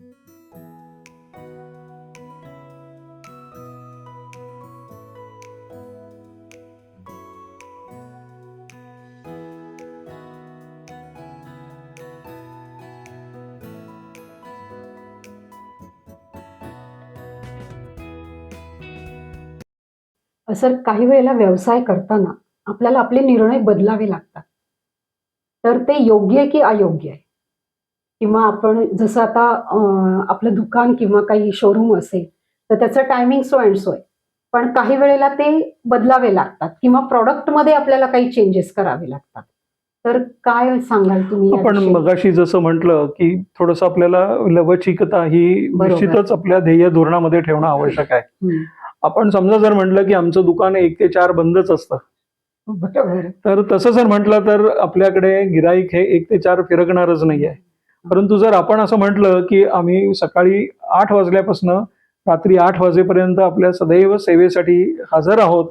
Sir काही वेळेला व्यवसाय करताना आपल्याला आपले निर्णय बदलावे लागतात. तर ते योग्य आहे की अयोग्य आहे? किंवा आपण जसं आता आपलं दुकान किंवा काही शोरूम असेल तर त्याचं टायमिंग सो अँड सो आहे पण काही वेळेला ते बदलावे लागतात किंवा प्रॉडक्टमध्ये आपल्याला काही चेंजेस करावे लागतात तर काय सांगाल तुम्ही आपण याविषयी? मगाशी जसं म्हटलं की थोडस आपल्याला लवचिकता ही. निश्चितच आपल्या ध्येय धोरणामध्ये ठेवणं आवश्यक आहे. आपण समजा जर म्हटलं की आमचं दुकान एक ते चार बंदच असतं तर तसं जर म्हटलं तर आपल्याकडे गिराईक हे एक ते चार फिरकणारच नाही आहे परंतु जर आपण असं म्हटलं की आम्ही सकाळी आठ वाजल्यापासून रात्री आठ वाजेपर्यंत आपल्या सदैव सेवेसाठी हजर आहोत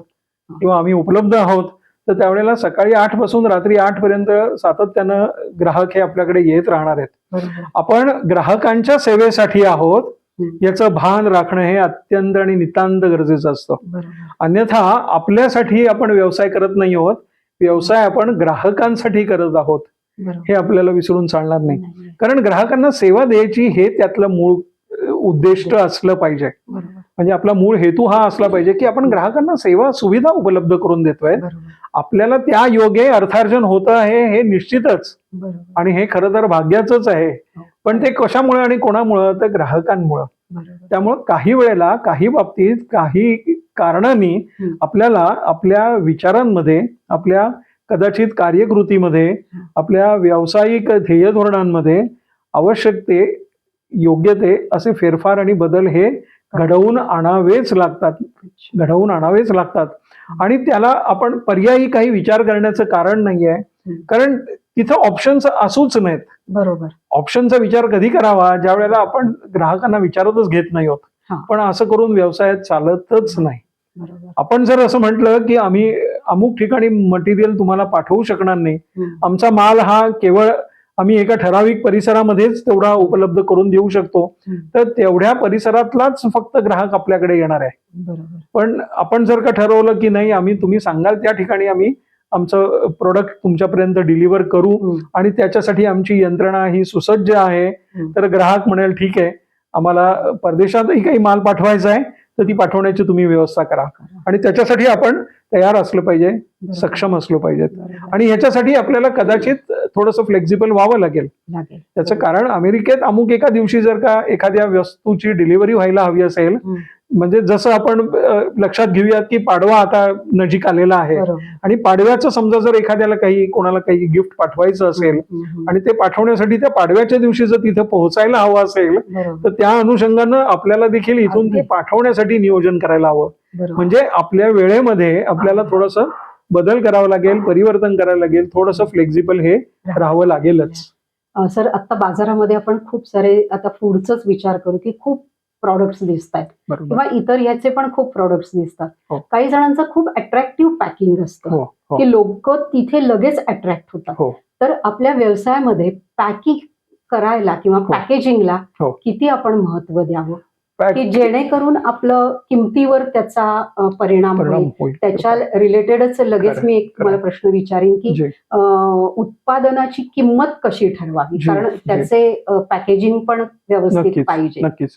किंवा आम्ही उपलब्ध आहोत तर त्यावेळेला सकाळी आठपासून रात्री आठ पर्यंत सातत्यानं ग्राहक हे आपल्याकडे येत राहणार आहेत. आपण ग्राहकांच्या सेवेसाठी आहोत. याचं भान राखणं हे अत्यंत आणि नितांत गरजेचं असतं. अन्यथा आपल्यासाठी आपण व्यवसाय करत नाही आहोत व्यवसाय आपण ग्राहकांसाठी करत आहोत. हे आपल्याला विसरून चालणार नाही. कारण ग्राहकांना सेवा द्यायची हे त्यातलं मूळ उद्दिष्ट असलं पाहिजे. म्हणजे आपला मूळ हेतू हा असला पाहिजे की आपण ग्राहकांना सेवा सुविधा उपलब्ध करून देतोय आपल्याला त्या योगे अर्थार्जन होतं आहे हे निश्चितच. आणि हे खरं तर भाग्याचंच आहे. पण ते कशामुळे आणि कोणामुळं? तर ग्राहकांमुळं. त्यामुळं काही वेळेला काही बाबतीत काही कारणांनी. आपल्याला आपल्या विचारांमध्ये आपल्या कदाचित कार्यकृतीमध्ये आपल्या व्यावसायिक ध्येय धोरणांमध्ये आवश्यक ते योग्य ते असे फेरफार आणि बदल हे घडवून आणावेच लागतात. घडवून आणावेच लागतात. आणि त्याला आपण पर्यायी काही विचार करण्याचं कारण नाहीये. कारण तिथं ऑप्शन्स असूच नाहीत. बरोबर. ऑप्शनचा विचार कधी करावा? ज्या वेळेला आपण ग्राहकांना विचारतच घेत नाही आहोत हा. पण असं करून व्यवसायात चालतच नाही. आपण जर असं म्हटलं की आम्ही अमुक ठिकाणी मटेरियल तुम्हाला पाठवू शकणार नाही. आमचा माल हा केवळ आम्ही एका ठराविक परिसरामध्येच तेवढा उपलब्ध करून देऊ शकतो. तर तेवढ्या परिसरातलाच फक्त ग्राहक आपल्याकडे येणार आहे पण आपण जर का ठरवलं की नाही आम्ही तुम्ही सांगाल त्या ठिकाणी आम्ही आमचं प्रोडक्ट तुमच्यापर्यंत डिलिव्हर करू. आणि त्याच्यासाठी आमची यंत्रणा ही सुसज्ज आहे. तर ग्राहक म्हणेल ठीक आहे आम्हाला परदेशातही काही माल पाठवायचा आहे तर ती पाठवण्याची तुम्ही व्यवस्था करा आणि त्याच्यासाठी आपण तयार असलं पाहिजे. सक्षम असलो पाहिजेत. आणि ह्याच्यासाठी आपल्याला कदाचित थोडंसं फ्लेक्झिबल व्हावं लागेल लागेल त्याचं कारण अमेरिकेत अमुक एका दिवशी जर का एखाद्या वस्तूची डिलिव्हरी व्हायला हवी असेल. म्हणजे जसं आपण लक्षात घेऊयात की पाडवा आता नजीक आलेला आहे. आणि पाडव्याचं समजा जर एखाद्याला काही कोणाला काही गिफ्ट पाठवायचं असेल. आणि ते पाठवण्यासाठी त्या पाडव्याच्या दिवशी जर तिथं पोहोचायला हवं असेल तर त्या अनुषंगानं आपल्याला देखील इथून ते. पाठवण्यासाठी नियोजन करायला हवं. म्हणजे आपल्या वेळेमध्ये आपल्याला थोडस बदल करावं लागेल परिवर्तन करायला लागेल थोडंसं फ्लेक्झिबल हे राहावं लागेलच. सर आता बाजारामध्ये आपण खूप सारे आता फूडचाच विचार करू की खूप प्रॉडक्ट्स दिसत आहेत बरोबर किंवा इतर याचे पण खूप प्रॉडक्ट्स दिसतात हो. काही जणांचं खूप अट्रॅक्टिव्ह पॅकिंग असतं हो हो की लोक तिथे लगेच अट्रॅक्ट होतात. तर आपल्या व्यवसायामध्ये पॅकिंग करायला किंवा. पॅकेजिंगला. किती आपण महत्त्व द्यावं की जेणेकरून आपलं किमतीवर त्याचा परिणाम होईल. त्याच्या रिलेटेडच लगेच मी एक. तुम्हाला प्रश्न विचारीन की उत्पादनाची किंमत कशी ठरवावी? कारण. त्याचे पॅकेजिंग पण व्यवस्थित पाहिजे. नक्कीच.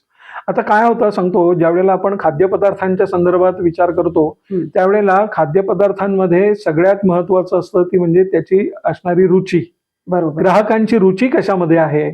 आता काय होतं सांगतो ज्या वेळेला आपण खाद्यपदार्थांच्या संदर्भात विचार करतो. त्यावेळेला खाद्यपदार्थांमध्ये सगळ्यात महत्वाचं असतं ती म्हणजे त्याची असणारी रुची. बरोबर. ग्राहकांची रुची कशामध्ये आहे.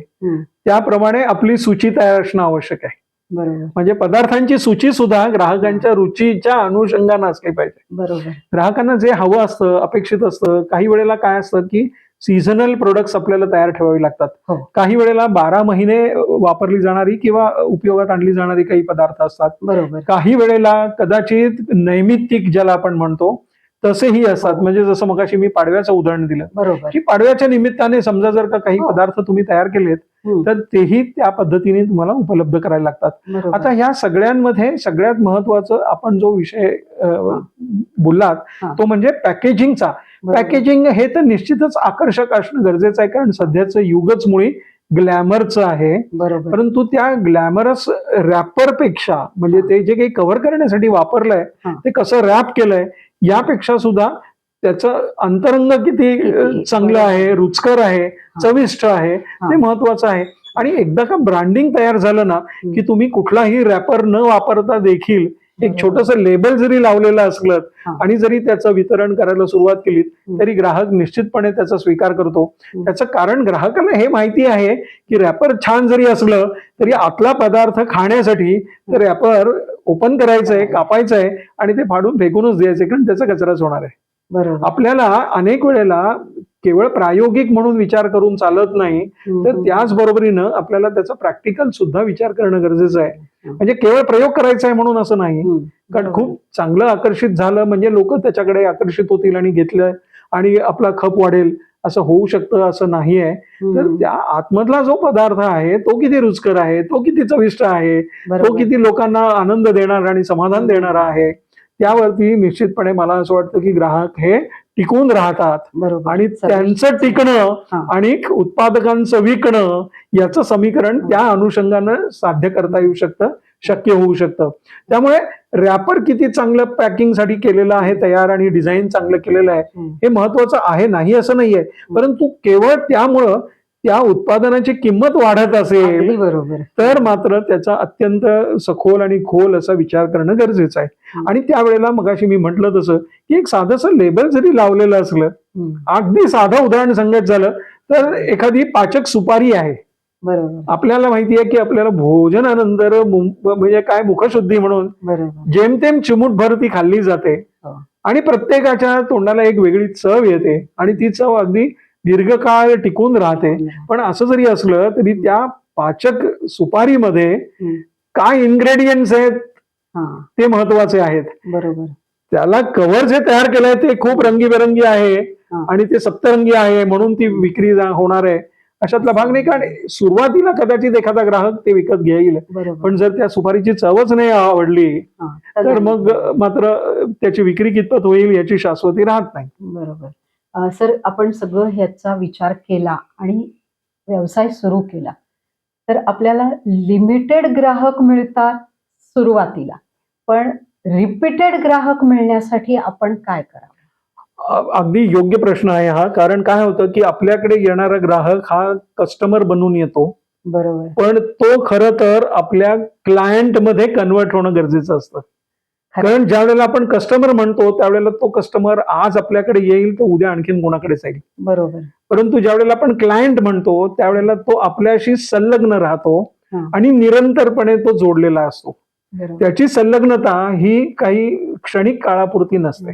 त्याप्रमाणे आपली सूची तयार असणं आवश्यक आहे. बरोबर. म्हणजे पदार्थांची सूची सुद्धा ग्राहकांच्या रुचीच्या अनुषंगानं असली पाहिजे. बरोबर. ग्राहकांना जे हवं असतं अपेक्षित असतं काही वेळेला काय असतं की सीझनल प्रोडक्ट्स आपल्याला तयार ठेवावी लागतात. हो. काही वेळेला बारा महिने वापरली जाणारी किंवा उपयोगात आणली जाणारी काही पदार्थ असतात. बरोबर. काही वेळेला कदाचित नैमित्तिक ज्याला आपण म्हणतो तसेही असतात. म्हणजे जसं मगाशी मी पाडव्याचं उदाहरण दिलं बरोबर की पाडव्याच्या निमित्ताने समजा जर का काही हो. पदार्थ तुम्ही तयार केलेत. तर तेही त्या पद्धतीने तुम्हाला उपलब्ध करायला लागतात आता ह्या सगळ्यांमध्ये सगळ्यात महत्वाचं आपण जो विषय बोललात. तो म्हणजे पॅकेजिंगचा. पॅकेजिंग हे तर निश्चितच आकर्षक असणं गरजेचं आहे कारण सध्याचं युगच मुळी ग्लॅमरचं आहे बरोबर परंतु त्या ग्लॅमरस रॅपरपेक्षा म्हणजे ते जे काही कव्हर करण्यासाठी वापरलंय. ते कसं रॅप केलंय यापेक्षा सुद्धा त्याचं अंतरंग किती चांगलं. आहे रुचकर आहे चविष्ट आहे ते महत्वाचं आहे आणि एकदा का ब्रँडिंग तयार झालं ना की तुम्ही कुठलाही रॅपर न वापरता देखील एक. छोटस लेबल जरी लावलेलं असलं. आणि जरी त्याचं वितरण करायला सुरुवात केली. तरी ग्राहक निश्चितपणे त्याचा स्वीकार करतो. त्याचं कारण ग्राहकाला हे माहिती आहे की रॅपर छान जरी असलं तरी आतला पदार्थ खाण्यासाठी रॅपर ओपन करायचंय कापायचंय आणि ते फाडून फेकूनच द्यायचंय कारण त्याचा कचराच होणार आहे बरोबर आपल्याला अनेक वेळेला केवळ प्रायोगिक म्हणून विचार करून चालत नाही तर. त्याच बरोबरीनं आपल्याला त्याचा प्रॅक्टिकल सुद्धा विचार करणं गरजेचं आहे. म्हणजे केवळ प्रयोग करायचा आहे म्हणून असं नाही. कारण. खूप चांगलं आकर्षित झालं म्हणजे लोक त्याच्याकडे आकर्षित होतील आणि घेतलं आणि आपला खप वाढेल असं होऊ शकतं असं नाही आहे तर. त्या आतमधला जो पदार्थ आहे तो किती रुचकर आहे तो किती चविष्ट आहे तो. किती लोकांना आनंद देणार आणि समाधान देणारा आहे त्यावरती निश्चितपणे मला असं वाटतं की ग्राहक हे टिकून राहतात आणि. त्यांचं टिकणं. आणि उत्पादकांचं विकणं याचं समीकरण त्या अनुषंगानं साध्य करता येऊ शकतं शक्य होऊ शकतं त्यामुळे रॅपर किती चांगलं पॅकिंगसाठी केलेलं आहे तयार आणि डिझाईन चांगलं केलेलं आहे. हे महत्वाचं आहे नाही असं नाहीये परंतु केवळ त्यामुळं त्या उत्पादनाची किंमत वाढत असेल बरोबर तर मात्र त्याचा अत्यंत सखोल आणि खोल असा विचार करणं गरजेचं आहे. आणि त्यावेळेला मगाशी मी म्हटलं तसं की एक साधंसं लेबल जरी लावलेलं असलं. अगदी साधं उदाहरण सांगायचं झालं तर एखादी पाचक सुपारी आहे बरोबर. आपल्याला माहिती आहे की आपल्याला भोजनानंतर म्हणजे काय मुखशुद्धी म्हणून जेमतेम चिमूटभर ती खाल्ली जाते हो. आणि प्रत्येकाच्या तोंडाला एक वेगळी चव येते आणि ती चव अगदी दीर्घकाळ टिकून राहते. पण असं जरी असलं तरी त्या पाचक सुपारीमध्ये. काय इन्ग्रेडियंट्स आहेत ते महत्त्वाचे आहेत. बरोबर. त्याला कव्हर जे तयार केलंय ते खूप रंगीबेरंगी आहे. आणि ते सप्तरंगी आहे म्हणून ती विक्री होणार आहे. अशातला भाग नाही कारण सुरुवातीला कदाचित एखादा ग्राहक ते विकत घेईल. पण जर त्या सुपारीची चवच नाही आवडली तर मग मात्र त्याची विक्री कितपत होईल याची शाश्वती राहत नाही. बरोबर. सर आपण सगळं ह्याचा विचार केला आणि व्यवसाय सुरू केला. तर आपल्याला लिमिटेड ग्राहक मिळतात सुरुवातीला. पण रिपीटेड ग्राहक मिळण्यासाठी आपण काय करावं? अगदी योग्य प्रश्न आहे हा. कारण काय होतं की आपल्याकडे येणारा ग्राहक हा कस्टमर बनून येतो. बरोबर. पण तो खरं तर आपल्या क्लायंटमध्ये कन्वर्ट होणं गरजेचं असतं. कारण ज्या वेळेला आपण कस्टमर म्हणतो त्यावेळेला तो कस्टमर आज आपल्याकडे येईल तो उद्या आणखीन कोणाकडे जाईल. बरोबर. परंतु ज्या वेळेला आपण क्लायंट म्हणतो त्यावेळेला तो आपल्याशी संलग्न राहतो. आणि निरंतरपणे तो जोडलेला असतो. त्याची संलग्नता ही काही क्षणिक काळापुरती नसते.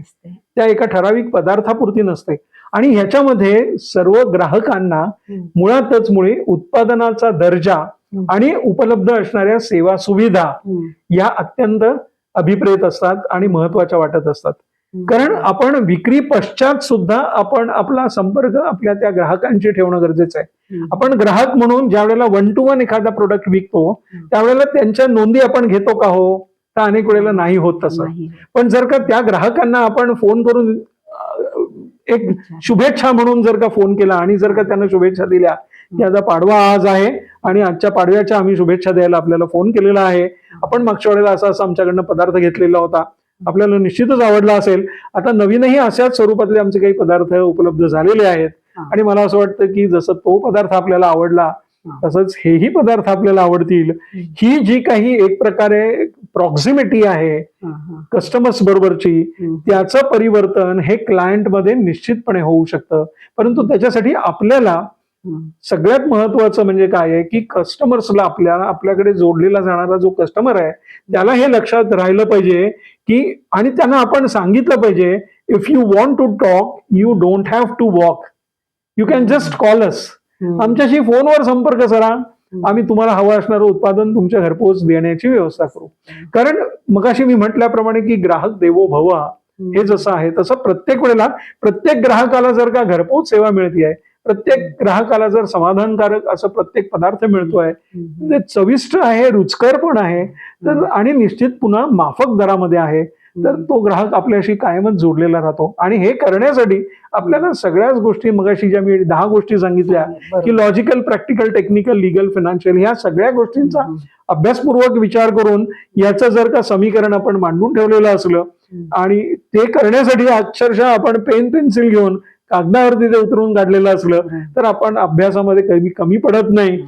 त्या एका ठराविक पदार्थापुरती नसते आणि ह्याच्यामध्ये सर्व ग्राहकांना. मुळातच मुळे उत्पादनाचा दर्जा. आणि उपलब्ध असणाऱ्या सेवा सुविधा. या अत्यंत अभिप्रेत असतात आणि महत्त्वाच्या वाटत असतात. कारण आपण विक्री पश्चात सुद्धा आपण आपला संपर्क आपल्या त्या ग्राहकांशी ठेवणं गरजेचं आहे. आपण ग्राहक म्हणून ज्या वेळेला वन टू वन एखादा प्रोडक्ट विकतो. त्यावेळेला त्यांच्या नोंदी आपण घेतो का हो तर अनेक वेळेला नाही होत तसं. पण जर का त्या ग्राहकांना आपण फोन करून एक. शुभेच्छा म्हणून जर का फोन केला आणि जर का त्यांना शुभेच्छा दिल्या की आता पाडवा आज आहे आणि आजच्या पाडव्याच्या आम्ही शुभेच्छा द्यायला आपल्याला फोन केलेला आहे आपण मागच्या वेळेला असा असा आमच्याकडनं पदार्थ घेतलेला होता आपल्याला निश्चितच आवडला असेल आता नवीनही अशाच स्वरूपातले आमचे काही पदार्थ उपलब्ध झालेले आहेत. आणि मला असं वाटतं की जसं तो पदार्थ आपल्याला आवडला. तसंच हेही पदार्थ आपल्याला आवडतील. ही जी काही एक प्रकारे प्रॉक्झिमिटी आहे. कस्टमर्स बरोबरची. त्याचं परिवर्तन हे क्लायंटमध्ये निश्चितपणे होऊ शकतं परंतु त्याच्यासाठी आपल्याला. सगळ्यात महत्वाचं म्हणजे काय आहे की कस्टमर्सला आपल्या आपल्याकडे जोडलेला जाणारा जो कस्टमर आहे त्याला हे लक्षात राहिलं पाहिजे की आणि त्यांना आपण सांगितलं पाहिजे if you want to talk you don't have to walk you can just call us. आमच्याशी फोनवर संपर्क करा. आम्ही तुम्हाला हवं असणारं उत्पादन तुमच्या घरपोच देण्याची व्यवस्था करू. कारण मगाशी मी म्हटल्याप्रमाणे की ग्राहक देवो भवा हे जसं आहे तसं प्रत्येक वेळेला प्रत्येक ग्राहकाला जर का घरपोच सेवा मिळते आहे प्रत्येक ग्राहकाला जर समाधानकारक असं प्रत्येक पदार्थ मिळतोय. ते चविष्ट आहे रुचकर पण आहे तर आणि निश्चित पुन्हा माफक दरामध्ये आहे तर तो ग्राहक आपल्याशी कायमच जोडलेला राहतो आणि हे करण्यासाठी आपल्याला सगळ्याच गोष्टी मगाशी ज्या मी दहा गोष्टी सांगितल्या बरोबर. की logical practical technical legal financial ह्या सगळ्या गोष्टींचा. अभ्यासपूर्वक विचार करून याचं जर का समीकरण आपण मांडून ठेवलेलं असलं. आणि ते करण्यासाठी अक्षरशः आपण पेन पेन्सिल घेऊन कागदावरती ते उतरून काढलेलं असलं. तर आपण अभ्यासामध्ये कमी कमी पडत नाही.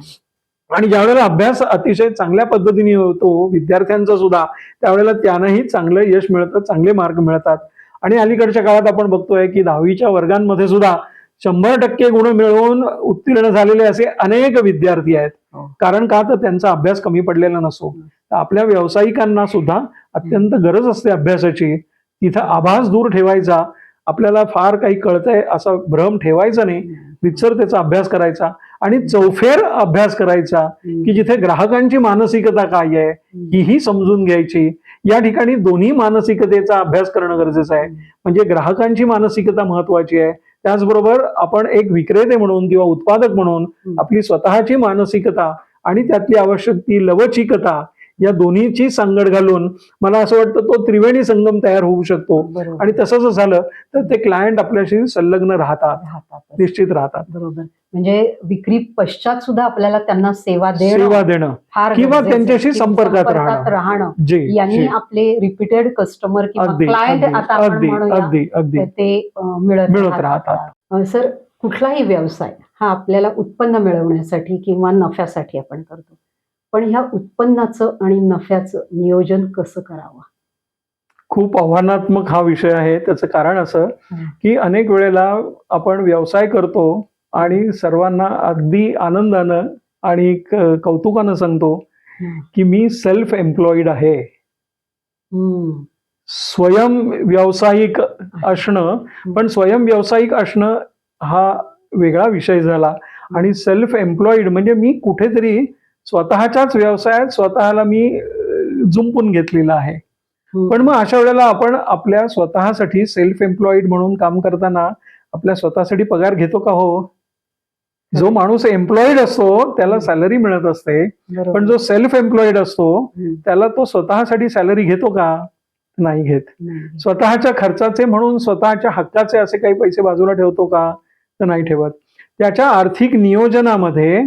आणि ज्यावेळेला अभ्यास अतिशय चांगल्या पद्धतीने होतो विद्यार्थ्यांचा सुद्धा त्यावेळेला त्यांनाही चांगलं यश मिळतं चांगले मार्क मिळतात. आणि अलीकडच्या काळात आपण बघतोय की दहावीच्या वर्गांमध्ये सुद्धा शंभर टक्के गुण मिळवून उत्तीर्ण झालेले असे अनेक विद्यार्थी आहेत. हो. कारण का? तर त्यांचा अभ्यास कमी पडलेला नसो तर आपल्या व्यावसायिकांना सुद्धा अत्यंत गरज असते अभ्यासाची. तिथं आभास दूर ठेवायचा. आपल्याला फार काही कळतंय असा भ्रम ठेवायचा नाही. रितसर त्याचा अभ्यास करायचा आणि चौफेर अभ्यास करायचा की जिथे ग्राहकांची मानसिकता काय आहे हीही समजून घ्यायची. या ठिकाणी दोन्ही मानसिकतेचा अभ्यास करणं गरजेचं आहे. म्हणजे ग्राहकांची मानसिकता महत्वाची आहे. त्याचबरोबर आपण एक विक्रेते म्हणून किंवा उत्पादक म्हणून आपली स्वतःची मानसिकता आणि त्यातली आवश्यक ती लवचिकता या दोन्हीची सांगड घालून मला असं वाटतं तो त्रिवेणी संगम तयार होऊ शकतो. आणि तसं जर झालं तर ते क्लायंट आपल्याशी संलग्न राहतात. निश्चित राहतात बरोबर म्हणजे विक्री पश्चात सुद्धा आपल्याला त्यांना सेवा देणं सेवा देणं किंवा. त्यांच्याशी संपर्कात राहणं. यांनी. आपले रिपीटेड कस्टमर किंवा ते मिळत राहतात. सर कुठलाही व्यवसाय हा आपल्याला उत्पन्न मिळवण्यासाठी किंवा नफ्यासाठी आपण करतो पण ह्या उत्पन्नाचं आणि नफ्याचं नियोजन कसं करावं? खूप आव्हानात्मक हा विषय आहे. त्याचं कारण असं. की अनेक वेळेला आपण व्यवसाय करतो आणि सर्वांना अगदी आनंदानं आणि कौतुकानं सांगतो की मी सेल्फ एम्प्लॉईड आहे. स्वयं व्यावसायिक असणं पण स्वयं व्यावसायिक असणं हा वेगळा विषय झाला. आणि सेल्फ एम्प्लॉईड म्हणजे मी कुठेतरी स्वतःच्याच व्यवसायात स्वतःला मी जुंपून घेतलेला आहे हम्म. पण मग अशा वेळेला आपण आपल्या स्वतःसाठी सेल्फ एम्प्लॉईड म्हणून काम करताना आपल्या स्वतःसाठी पगार घेतो का हो जो माणूस एम्प्लॉईड असतो त्याला सॅलरी मिळत असते. पण जो सेल्फ एम्प्लॉईड असतो. त्याला तो स्वतःसाठी सॅलरी घेतो का नाही घेत. स्वतःच्या खर्चाचे म्हणून स्वतःच्या हक्काचे असे काही पैसे बाजूला ठेवतो का तर नाही ठेवत त्याच्या आर्थिक नियोजनामध्ये.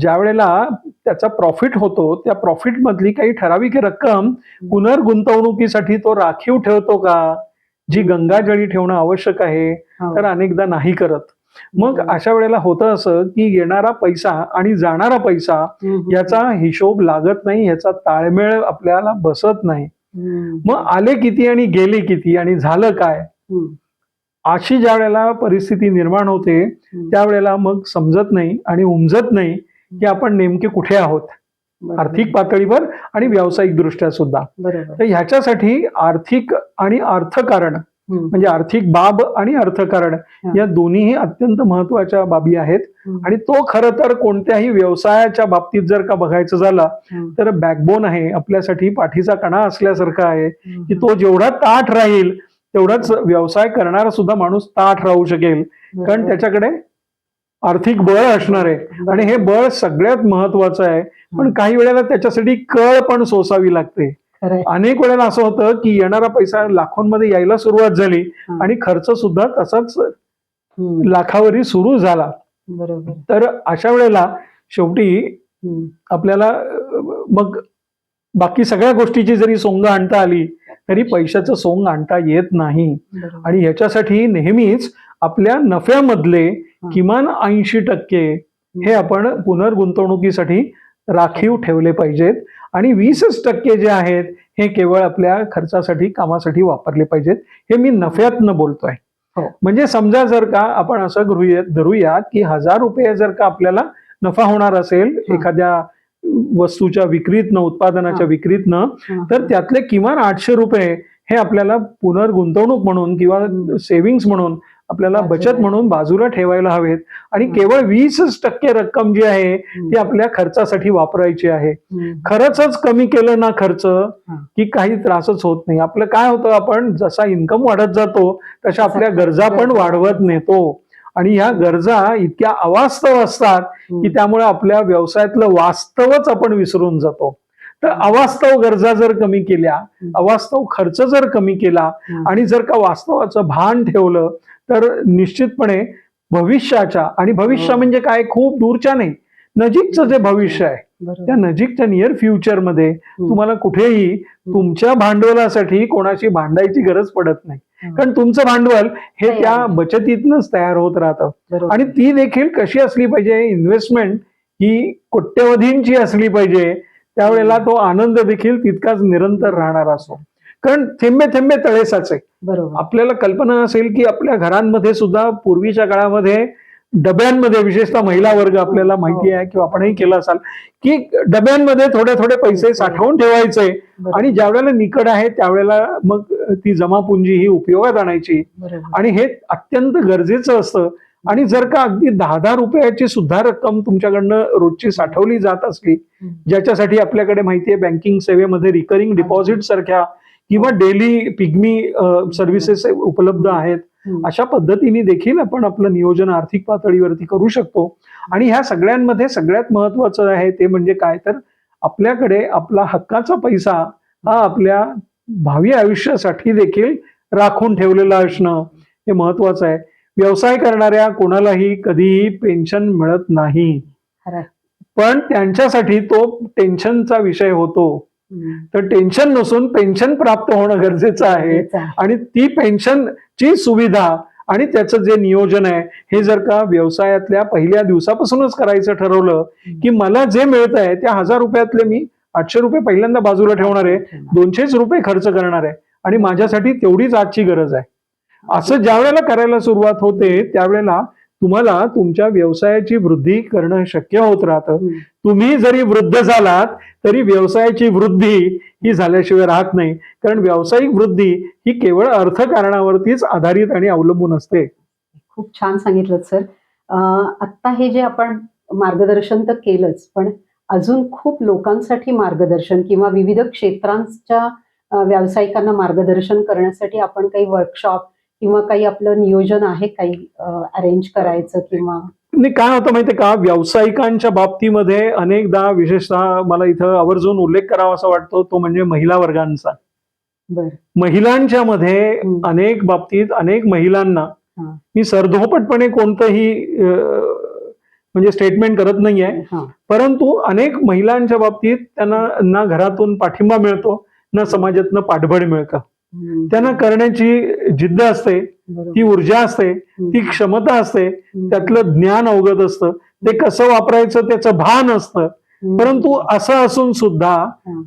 ज्या वेळेला त्याचा प्रॉफिट होतो त्या प्रॉफिट मधली काही ठराविक रक्कम पुनर्गुंतवणुकीसाठी तो राखीव ठेवतो का जी गंगाजळी ठेवणं आवश्यक आहे हो. तर अनेकदा नाही करत मग अशा वेळेला होतं असं की येणारा पैसा आणि जाणारा पैसा. याचा हिशोब लागत नाही याचा ताळमेळ आपल्याला बसत नाही. मग आले किती आणि गेले किती आणि झालं काय. अशी ज्या वेळेला परिस्थिती निर्माण होते. त्यावेळेला मग समजत नाही आणि उमजत नाही की आपण नेमके कुठे आहोत. आर्थिक पातळीवर आणि व्यावसायिक दृष्ट्या सुद्धा तर ह्याच्यासाठी आर्थिक आणि अर्थकारण. म्हणजे आर्थिक बाब आणि अर्थकारण. या दोन्हीही अत्यंत महत्त्वाच्या बाबी आहेत. आणि तो खरं तर कोणत्याही व्यवसायाच्या बाबतीत जर का बघायचं झालं. तर बॅकबोन आहे आपल्यासाठी पाठीचा कणा असल्यासारखा आहे. की तो जेवढा ताठ राहील तेवढाच व्यवसाय करणारा सुद्धा माणूस ताठ राहू शकेल कारण. त्याच्याकडे आर्थिक बळ असणार आहे आणि हे बळ सगळ्यात महत्वाचं आहे पण काही वेळेला त्याच्यासाठी कळ पण सोसावी लागते. अनेक वेळेला असं होतं की येणारा पैसा लाखोंमध्ये यायला सुरुवात झाली. आणि खर्च सुद्धा तसाच. लाखावरी सुरू झाला बरोबर तर अशा वेळेला शेवटी. आपल्याला मग बाकी सगळ्या गोष्टीची जरी सोंग आणता आली तरी पैशाचं सोंग आणता येत नाही. आणि ह्याच्यासाठी नेहमीच आपल्या नफ्यामधले किमान ऐंशी टक्के हे आपण पुनर्गुंतवणुकीसाठी राखीव ठेवले पाहिजेत आणि वीसच टक्के जे आहेत हे केवळ आपल्या खर्चासाठी कामासाठी वापरले पाहिजेत हे मी नफ्यातनं बोलतोय हो. म्हणजे समजा जर का आपण असं गृहीत धरूयात की हजार रुपये जर का आपल्याला नफा होणार असेल. एखाद्या वस्तूच्या विक्रीतनं उत्पादनाच्या. विक्रीतनं. तर त्यातले किमान आठशे रुपये हे आपल्याला पुनर्गुंतवणूक म्हणून किंवा. सेव्हिंग्स म्हणून आपल्याला. बचत म्हणून बाजूला ठेवायला हवेत आणि. केवळ वीसच टक्के रक्कम जी आहे. ती आपल्या खर्चासाठी वापरायची आहे. खरंच कमी केलं ना खर्च की काही त्रासच होत नाही आपलं काय होतं आपण जसा इन्कम वाढत जातो तशा आपल्या गरजा पण. वाढवत नेतो आणि ह्या गरजा इतक्या अवास्तव असतात की. त्यामुळे आपल्या व्यवसायातलं वास्तवच आपण विसरून जातो तर अवास्तव गरजा जर कमी केल्या अवास्तव खर्च जर कमी केला. आणि जर का वास्तवाचं भान ठेवलं तर निश्चितपणे भविष्याच्या आणि भविष्य हो. म्हणजे काय खूप दूरच्या नाही नजीकचं जे भविष्य आहे त्या नजीकच्या नियर फ्युचरमध्ये तुम्हाला कुठेही तुमच्या भांडवलासाठी कोणाशी भांडायची गरज पडत नाही. कारण तुमचं भांडवल हे त्या. बचतीतनच तयार होत राहतं. आणि ती देखील कशी असली पाहिजे इन्व्हेस्टमेंट ही कोट्यवधींची असली पाहिजे त्यावेळेला तो आनंद देखील तितकाच निरंतर राहणार असतो कारण थेंबे थेंबे तळे साचे. बरोबर. आपल्याला कल्पना असेल की आपल्या घरांमध्ये सुद्धा पूर्वीच्या काळामध्ये डब्यांमध्ये विशेषतः महिला वर्ग आपल्याला माहिती आहे किंवा आपणही केलं असाल की डब्यांमध्ये थोडे थोडे पैसे साठवून ठेवायचे. आणि ज्या वेळेला निकड आहे त्यावेळेला मग ती जमापुंजी ही उपयोगात आणायची आणि हे अत्यंत गरजेचं असतं आणि जर का अगदी दहा दहा रुपयाची सुद्धा रक्कम तुमच्याकडनं रोजची साठवली जात असली. ज्याच्यासाठी आपल्याकडे माहिती आहे बँकिंग सेवेमध्ये रिकरिंग डिपॉझिट सारख्या किंवा डेली पिग्मी सर्व्हिसेस उपलब्ध आहेत. अशा पद्धतीने देखील आपण आपलं नियोजन आर्थिक पातळीवरती करू शकतो. आणि ह्या सगळ्यांमध्ये सगळ्यात महत्वाचं आहे ते म्हणजे काय? तर आपल्याकडे आपला हक्काचा पैसा हा आपल्या भावी आयुष्यासाठी देखील राखून ठेवलेला असणं हे महत्वाचं आहे. व्यवसाय करणाऱ्या कोणालाही कधीही पेन्शन मिळत नाही. पण त्यांच्यासाठी तो टेन्शनचा विषय होतो. तर टेन्शन नसून पेन्शन प्राप्त होणं गरजेचं आहे. आणि ती पेन्शनची सुविधा आणि त्याचं जे नियोजन आहे हे जर का व्यवसायातल्या पहिल्या दिवसापासूनच करायचं ठरवलं की मला जे मिळत आहे त्या हजार रुपयातले मी आठशे रुपये पहिल्यांदा बाजूला ठेवणार आहे दोनशेच रुपये खर्च करणार आहे आणि माझ्यासाठी तेवढीच आजची गरज आहे. असं ज्या वेळेला करायला सुरुवात होते त्यावेळेला तुम्हाला तुमच्या व्यवसायाची वृद्धी करणं शक्य होत राहतं. तुम्ही जरी वृद्ध झालात तरी व्यवसायाची वृद्धी ही झाल्याशिवाय राहत नाही. कारण व्यावसायिक वृद्धी ही केवळ अर्थकारणावरतीच आधारित आणि अवलंबून असते. खूप छान सांगितलं सर. आत्ता हे जे आपण मार्गदर्शन तर केलंच पण अजून खूप लोकांसाठी मार्गदर्शन किंवा विविध क्षेत्रांच्या व्यावसायिकांना मार्गदर्शन करण्यासाठी आपण काही वर्कशॉप किंवा काही आपलं नियोजन आहे काही अरेंज करायचं किंवा? आणि काय होतं माहितीये का? व्यावसायिकांच्या बाबतीमध्ये अनेकदा विशेषतः मला इथं आवर्जून उल्लेख करावा असा वाटतो तो म्हणजे महिला वर्गांचा. महिलांच्या मध्ये. अनेक बाबतीत अनेक महिलांना. मी सरधोपटपणे कोणतंही म्हणजे स्टेटमेंट करत नाहीये. परंतु अनेक महिलांच्या बाबतीत त्यांना ना घरातून पाठिंबा मिळतो ना समाजातनं पाठबळ मिळतं. त्यांना करण्याची जिद्द असते. ती ऊर्जा असते. ती क्षमता असते. त्यातलं ज्ञान अवगत असतं ते कसं वापरायचं त्याचं भान असतं. परंतु असं असून सुद्धा.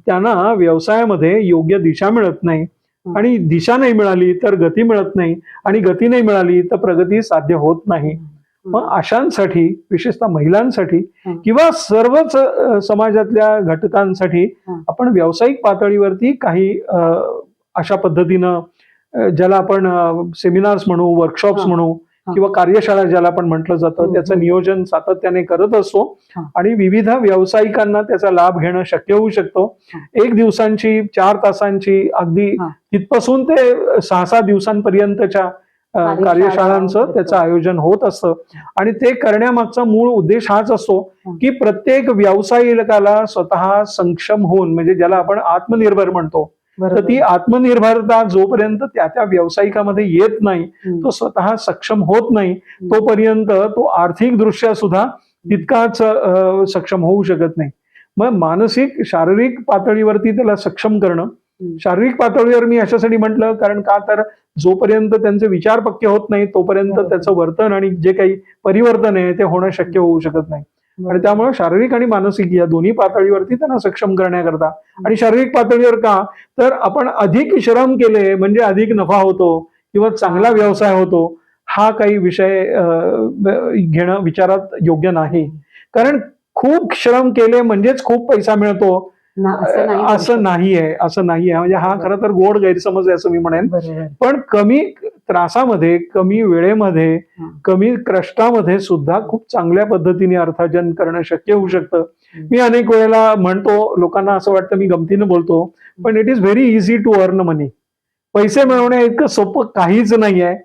त्यांना व्यवसायामध्ये योग्य दिशा मिळत नाही. आणि दिशा नाही मिळाली तर गती मिळत नाही आणि गती नाही मिळाली तर प्रगती साध्य होत नाही. मग अशांसाठी विशेषतः महिलांसाठी. किंवा सर्वच समाजातल्या घटकांसाठी. आपण व्यावसायिक पातळीवरती काही अशा पद्धतीनं ज्याला आपण सेमिनार्स म्हणू वर्कशॉप्स. म्हणू. किंवा कार्यशाळा ज्याला आपण म्हटलं जातं हं, त्याचं हं. नियोजन सातत्याने करत असतो. आणि विविध व्यावसायिकांना त्याचा लाभ घेणं शक्य होऊ शकतो एक दिवसांची चार तासांची अगदी. तिथपासून ते सहा सहा दिवसांपर्यंतच्या कार्यशाळांचं. त्याचं आयोजन होत असतं आणि ते करण्यामागचा मूळ उद्देश हाच असतो. की प्रत्येक व्यावसायिकाला स्वतः सक्षम होऊन म्हणजे ज्याला आपण आत्मनिर्भर म्हणतो तर. ती आत्मनिर्भरता जोपर्यंत त्या त्या व्यावसायिकामध्ये येत नाही. तो स्वतः सक्षम होत नाही तोपर्यंत तो आर्थिक दृष्ट्या सुद्धा तितकाच सक्षम होऊ शकत नाही मग मानसिक शारीरिक पातळीवरती त्याला सक्षम करणं. शारीरिक पातळीवर मी अशासाठी म्हटलं कारण का तर जोपर्यंत त्यांचे विचार पक्के होत नाही तोपर्यंत. त्याचं वर्तन आणि जे काही परिवर्तन आहे ते होणं शक्य होऊ शकत नाही आणि त्यामुळे शारीरिक आणि मानसिक या दोन्ही पातळीवरती त्यांना सक्षम करण्याकरता. आणि शारीरिक पातळीवर का? तर आपण अधिक श्रम केले म्हणजे अधिक नफा होतो किंवा चांगला व्यवसाय होतो हा काही विषय घेणं विचारात योग्य नाही. कारण खूप श्रम केले म्हणजेच खूप पैसा मिळतो. असं नाही आहे असं नाही आहे म्हणजे हा खरं तर गोड गैरसमज आहे असं मी म्हणेन. पण कमी त्रासामध्ये कमी वेळेमध्ये. कमी कष्टामध्ये सुद्धा खूप चांगल्या पद्धतीने अर्थार्जन करणं शक्य होऊ शकतं. मी अनेक वेळेला म्हणतो लोकांना असं वाटतं मी गमतीनं बोलतो पण it is very easy to earn money पैसे मिळवणे इतकं सोपं काहीच नाही आहे.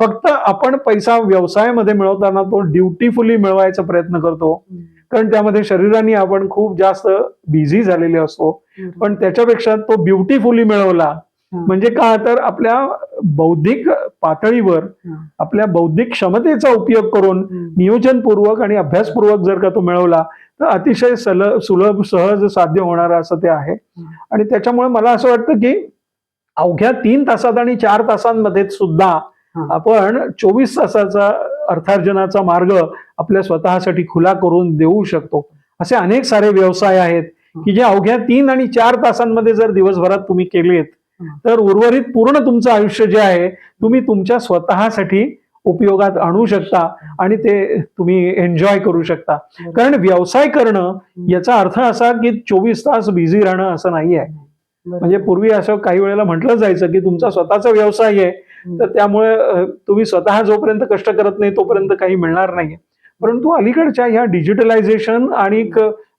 फक्त आपण पैसा व्यवसायामध्ये मिळवताना तो ड्युटीफुली मिळवायचा प्रयत्न करतो. कारण त्यामध्ये शरीराने आपण खूप जास्त बिझी झालेले असतो पण त्याच्यापेक्षा तो ब्युटिफुली मिळवला. म्हणजे का तर आपल्या बौद्धिक पातळीवर. आपल्या बौद्धिक क्षमतेचा उपयोग करून. नियोजनपूर्वक आणि अभ्यासपूर्वक जर का तो मिळवला तर अतिशय सल सुलभ सहज साध्य होणार असं ते आहे आणि त्याच्यामुळे मला असं वाटतं की अवघ्या तीन तासात आणि चार तासांमध्ये सुद्धा. आपण चोवीस तासाचा अर्थार्जनाचा मार्ग आपल्या स्वतःसाठी खुला करून देऊ शकतो. असे अनेक सारे व्यवसाय आहेत की जे अवघ्या तीन आणि चार तासांमध्ये जर दिवसभरात तुम्ही केलेत. तर उर्वरित पूर्ण तुमचं आयुष्य जे आहे तुम्ही तुमच्या स्वतःसाठी उपयोगात आणू शकता आणि ते तुम्ही एन्जॉय करू शकता. कारण व्यवसाय करणं याचा अर्थ असा की चोवीस तास बिझी राहणं असं नाही आहे म्हणजे पूर्वी असं काही वेळेला म्हटलं जायचं की तुमचा स्वतःचा व्यवसाय आहे तर त्यामुळे तुम्ही स्वतः जोपर्यंत कष्ट करत नाही तोपर्यंत काही मिळणार नाही परंतु अलीकडच्या ह्या डिजिटलायझेशन आणि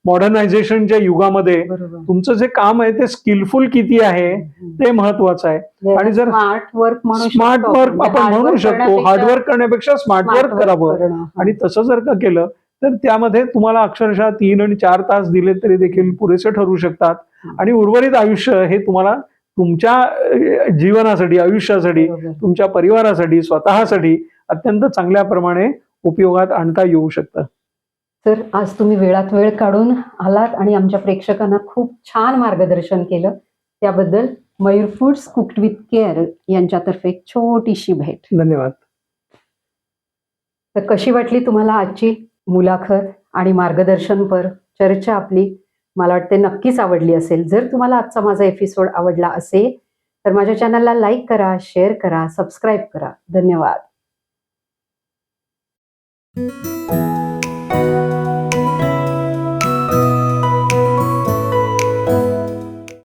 मॉडर्नायझेशनच्या युगामध्ये तुमचं जे काम आहे ते स्किलफुल किती आहे ते महत्वाचं आहे. आणि जर स्मार्ट वर्क स्मार्ट वर्क आपण. म्हणू शकतो हार्डवर्क करण्यापेक्षा स्मार्ट वर्क करावं. हा. आणि तसं जर का केलं तर त्यामध्ये तुम्हाला अक्षरशः तीन आणि चार तास दिले तरी देखील पुरेसे ठरू शकतात. आणि उर्वरित आयुष्य हे तुम्हाला तुमच्या जीवनासाठी आयुष्यासाठी. तुमच्या परिवारासाठी स्वतःसाठी अत्यंत चांगल्या प्रमाणे उपयोगात आणता येऊ शकतं. तर आज तुम्ही वेळात वेळ काढून आलात आणि आमच्या प्रेक्षकांना खूप छान मार्गदर्शन केलं. त्याबद्दल Mayur foods cooked with care यांच्यातर्फे एक छोटीशी भेट. धन्यवाद. तर कशी वाटली तुम्हाला आजची मुलाखत आणि मार्गदर्शनपर चर्चा आपली? मला वाटते नक्कीच आवडली असेल. जर तुम्हाला आजचा माझा एपिसोड आवडला असेल तर माझ्या चॅनलला लाईक करा शेअर करा सबस्क्राईब करा. धन्यवाद.